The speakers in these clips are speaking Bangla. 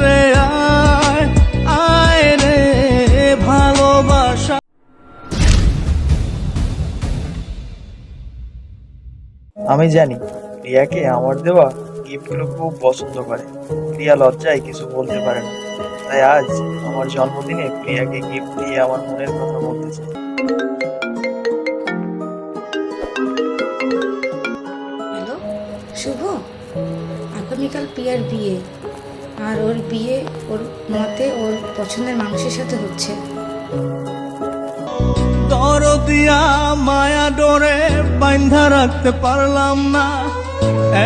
রে আয় আয় রে ভালোবাসা। আমি জানি রিয়াকে আমার দেওয়া গিফটগুলো খুব পছন্দ করে। প্রিয়া লজ্জায় কিছু বলতে পারে না। তাই আজ আমার জন্মদিনে প্রিয়াকে গিফট দিয়ে আমার মনের কথা বলতে চাই। শুভ? আগামীকাল প্রিয়ার বিয়ে। আর ওর বিয়ে, ওর মতে ওর পছন্দের মানুষের সাথে হচ্ছে। দরদিয়া মায়া ডোরে বাইন্ধা রাখতে পারলাম না।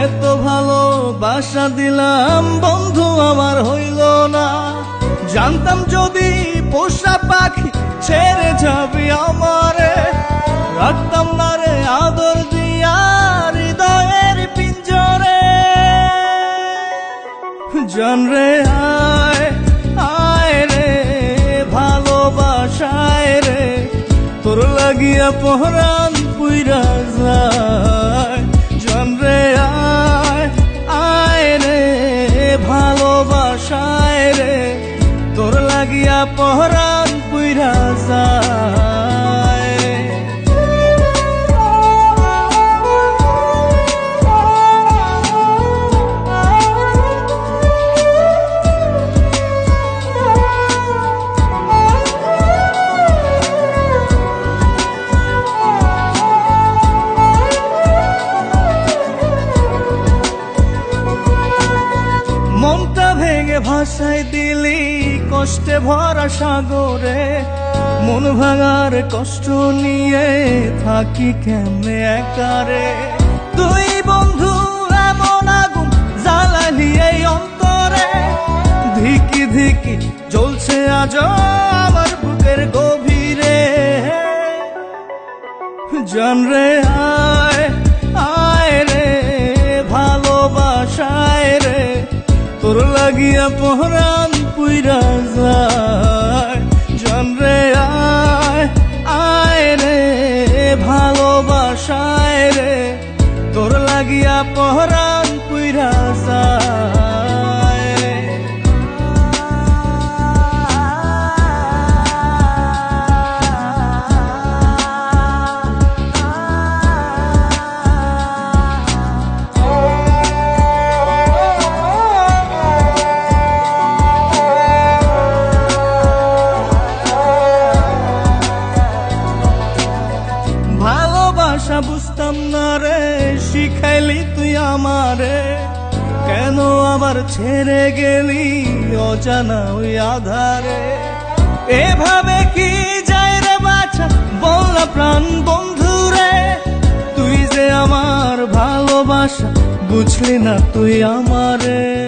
এত ভালো বাসা দিলাম, বন্ধু আমার হইল না। জানতাম যদি পোষা পাখি ছেড়ে জান রে, আয় আয় রে, ভালোবাসায় রে। তোর লাগিয়া পহরান পুইরা যায়। জন রে, আয় আয় রে, ভালোবাসায় রে। তোর লাগিয়া পহরান পুইরা ভেঙে ভাসাই দিলি, কষ্টে ভরা সাগরে। মন ভাঙার কষ্ট নিয়ে থাকি কেমনে একারে? তুই বন্ধু এমন আগুন জ্বালালি এই অন্তরে। ধিকি ধিকি জ্বলছে আজ আমার বুকের গভীরে। জান রে আয় আয় লাগিয়া পহরান পুইরা যায়। জন রে আয় আয় রে ভালোবাসায় রে। তোর লাগিয়া পহরান ভালোবাসা বুঝতাম না রে, শিখাইলি তুই আমারে। কেন আবার ছেড়ে গেলি অজানা ওই আধারে? এভাবে কি যায় রে বাছা, বল প্রাণ বন্ধু রে। তুই যে আমার ভালোবাসা, বুঝলি না তুই আমারে।